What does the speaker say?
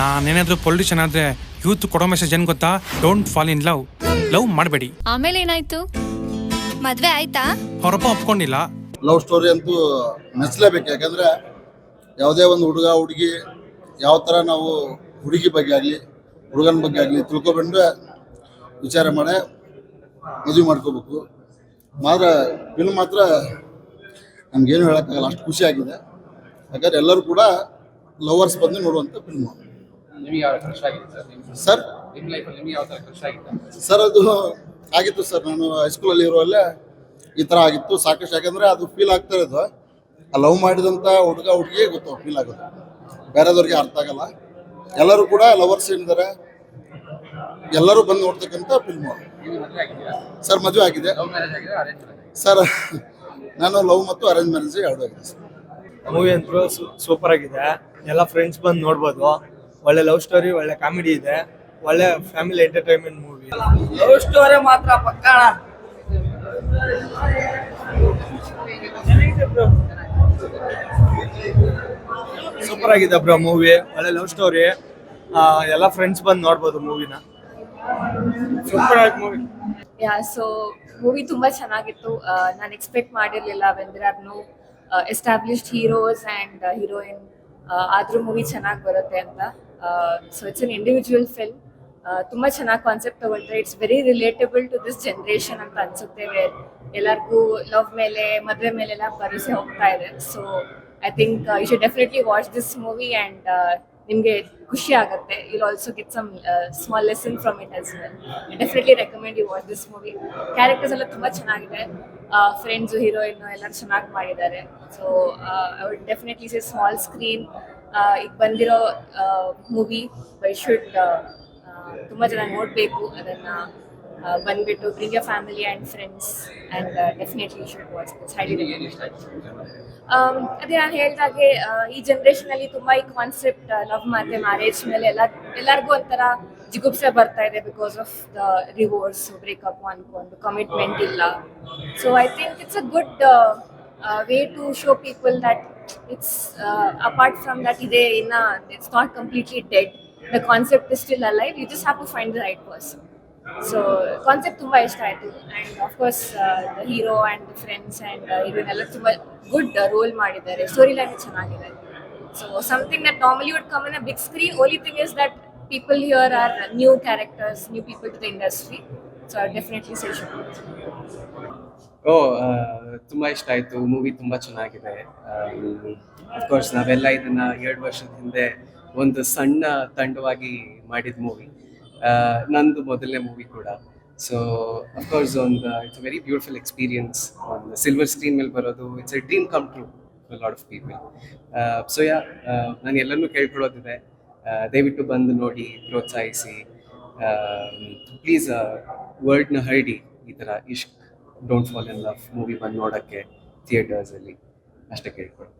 ನಾನೇನಾದ್ರೂ ಪೊಲಿಟಿಷನ್ ಆದ್ರೆ ಯೂತ್ ಕೊಡೋ ಮೆಸೇಜ್ ಏನ್ ಗೊತ್ತಾ? Don't fall in love love ಮಾಡಬೇಡಿ. ಆಮೇಲೆ ಏನಾಯ್ತು? ಮದ್ವೆ ಆಯ್ತಾ? ಅವರಪ್ಪ ಒಪ್ಕೊಂಡಿಲ್ಲ. ಲವ್ ಸ್ಟೋರಿ ಅಂತೂ ಮೆಚ್ಚಲೇಬೇಕು ಯಾಕಂದ್ರೆ ಯಾವುದೇ ಒಂದು ಹುಡುಗ ಹುಡುಗಿ ಯಾವ ಥರ ನಾವು ಹುಡುಗಿ ಬಗ್ಗೆ ಆಗಲಿ ಹುಡುಗನ ಬಗ್ಗೆ ಆಗಲಿ ತಿಳ್ಕೊಬಂದ್ರೆ ವಿಚಾರ ಮಾಡಿ ಮದುವೆ ಮಾಡ್ಕೋಬೇಕು. ಮಾತ್ರ ಫಿಲ್ಮ್ ಮಾತ್ರ ನಮ್ಗೇನು ಹೇಳೋಕ್ಕಾಗಲ್ಲ ಅಷ್ಟು ಖುಷಿ ಆಗಿದೆ ಯಾಕಂದ್ರೆ ಎಲ್ಲರೂ ಕೂಡ ಲವರ್ಸ್ ಬಂದು ನೋಡುವಂಥ ಫಿಲ್ಮು ನಿಮಗೆ ಯಾವ ಕ್ರಶ್ ಆಗಿದೆ ಸರ್? ನಿಮ್ಮ ಸರ್? ನಿಮ್ಮ ಲೈಫಲ್ಲಿ ನಿಮಗೆ ಯಾವ ಥರ ಕ್ರಶ್ ಆಗಿತ್ತು ಸರ್ ಅದು ಆಗಿತ್ತು ಸರ್. ನಾನು ಹೈಸ್ಕೂಲಲ್ಲಿ ಇರುವಲ್ಲೇ ಈ ಥರ ಆಗಿತ್ತು. ಸಾಕಷ್ಟು ಯಾಕಂದರೆ ಅದು ಫೀಲ್ ಆಗ್ತಾ ಇರೋದು. ಆ ಲವ್ ಮಾಡಿದಂಥ ಹುಡುಗ ಹುಡುಗಿಯೇ ಗೊತ್ತು ಫೀಲ್ ಆಗೋದು. ಬೇರೆದವ್ರಿಗೆ ಅರ್ಥ ಆಗಲ್ಲ. ಎಲ್ಲರೂ ಕೂಡ ಲವರ್ಸ್ ಏನಿದ್ದಾರೆ ಎಲ್ಲರೂ ಬಂದು ನೋಡ್ತಕ್ಕಂಥ ಫಿಲ್ಮು ಸರ್ ಮದುವೆ ಆಗಿದೆ. ಸರ್ ನಾನು ಲವ್ ಮತ್ತು ಅರೇಂಜ್ ಮ್ಯಾರೇಜ್ ಎರಡೂ ಆಗಿದೆ ಸರ್. ಮೂವಿ ಅಂತೂ ಸೂಪರ್ ಆಗಿದೆ. ಎಲ್ಲ ಫ್ರೆಂಡ್ಸ್ ಬಂದು ನೋಡ್ಬೋದು. ಒಳ್ಳೆ ಲವ್ ಸ್ಟೋರಿ ಒಳ್ಳೆ ಕಾಮಿಡಿ ಇದೆ. ಒಳ್ಳೆ family entertainment movie love story ಮಾತ್ರ ಪಕ್ಕಣ ಸೂಪರ್ ಆಗಿದೆ ಬ್ರೋ ಮೂವಿ ಒಳ್ಳೆ ಲವ್ ಸ್ಟೋರಿ ಎಲ್ಲ ಫ್ರೆಂಡ್ಸ್ ಬಂದು ನೋಡ್ಬೋದು ಮೂವಿನ ಸೂಪರ್ ಆಗಿ ಮೂವಿ ಯಾ ಸೊ ಮೂವಿ ತುಂಬಾ ಚೆನ್ನಾಗಿತ್ತು. ನಾನು ಎಕ್ಸ್ಪೆಕ್ಟ್ ಮಾಡಿರ್ಲಿಲ್ಲ ವೆಂದ್ರೆ ಅದನ್ನು are no established heroes and heroine ಆದ್ರೂ ಮೂವಿ ಚೆನ್ನಾಗಿ ಬರುತ್ತೆ ಅಂತ. So it's an individual film ತುಂಬಾ ಚೆನ್ನಾಗಿ ಕಾನ್ಸೆಪ್ಟ್ ತಗೊಂಡ್ರೆ it's very relatable to this generation ಅಂತ ಅನ್ಸುತ್ತೆ. ವೇರ್ ಎಲ್ಲರಿಗೂ ಲವ್ ಮೇಲೆ, ಮದುವೆ ಮೇಲೆಲ್ಲ ಭರವಸೆ ಹೋಗ್ತಾ ಇದೆ. So I think you should definitely watch this movie and ನಿಮಗೆ ಖುಷಿ ಆಗುತ್ತೆ. Will also get some small lesson from it as well definitely recommend you watch this movie characters ಎಲ್ಲ ತುಂಬ ಚೆನ್ನಾಗಿದೆ. ಫ್ರೆಂಡ್ಸು ಹೀರೋಯಿನ್ ಎಲ್ಲರೂ ಚೆನ್ನಾಗಿ ಮಾಡಿದ್ದಾರೆ. So I would definitely say small screen ಈಗ ಬಂದಿರೋ ಮೂವಿ ಬೈ ಶುಡ್ ತುಂಬ ಜನ ನೋಡಬೇಕು. ಅದನ್ನು ಬಂದ್ಬಿಟ್ಟು bring your family and friends and definitely should watch this highly ಅದೇ ನಾನು ಹೇಳ್ದಾಗೆ ಆ, ಈ ಜನರೇಷನ್ ಅಲ್ಲಿ ತುಂಬಾ ಈ ಕಾನ್ಸೆಪ್ಟ್ ಲವ್ ಮತ್ತೆ ಮ್ಯಾರೇಜ್ ಮೇಲೆ ಎಲ್ಲ ಎಲ್ಲರಿಗೂ ಒಂಥರ ಜಿಗುಪ್ಸೆ ಬರ್ತಾ ಇದೆ because of the divorce breakup ಅನ್ಕೊಂಡು ಕಮಿಟ್ಮೆಂಟ್ ಇಲ್ಲ. So I think it's a good way to show people that it's apart from that ಇದೆ ಇನ್ನ it's not completely dead the concept is still alive you just have to find the right person so concept ತುಂಬ ಇಷ್ಟ ಆಯಿತು. And of course hero and friends and ಇವನ್ನೆಲ್ಲ ಎಲ್ಲ ತುಂಬ good role ಮಾಡಿದ್ದಾರೆ. Story line ಚೆನ್ನಾಗಿದೆ so something that normally would come in a big screen only thing is that people here are new characters new people to the industry so definitely say should oh ತುಂಬ ತುಂಬಾ ಇಷ್ಟ ಆಯಿತು. Movie ತುಂಬಾ ಚೆನ್ನಾಗಿದೆ. Of course ನಾವೆಲ್ಲ ಇದನ್ನ ಎರಡು ವರ್ಷದ ಹಿಂದೆ ಒಂದು ಸಣ್ಣ ತಂಡವಾಗಿ ಮಾಡಿದ ಮೂವಿ ನಂದು ಮೊದಲನೇ ಮೂವಿ ಕೂಡ. ಸೊ ಅಫ್ಕೋರ್ಸ್ ಒಂದು ಇಟ್ಸ್ ವೆರಿ ಬ್ಯೂಟಿಫುಲ್ ಎಕ್ಸ್ಪೀರಿಯನ್ಸ್ ಒಂದು ಸಿಲ್ವರ್ ಸ್ಕ್ರೀನ್ ಮೇಲೆ ಬರೋದು it's a dream come true lot of people so yeah ನಾನು ಎಲ್ಲರನ್ನೂ ಕೇಳ್ಕೊಳ್ಳೋದಿದೆ. ದಯವಿಟ್ಟು ಬಂದು ನೋಡಿ, ಪ್ರೋತ್ಸಾಹಿಸಿ. ಪ್ಲೀಸ್ ವರ್ಡ್ನ ಹರಡಿ. ಈ ಥರ Ishq don't fall in love movie ಬಂದು ನೋಡೋಕ್ಕೆ ಥಿಯೇಟರ್ಸಲ್ಲಿ ಅಷ್ಟೇ ಕೇಳ್ಕೊಳ್ಳಿ.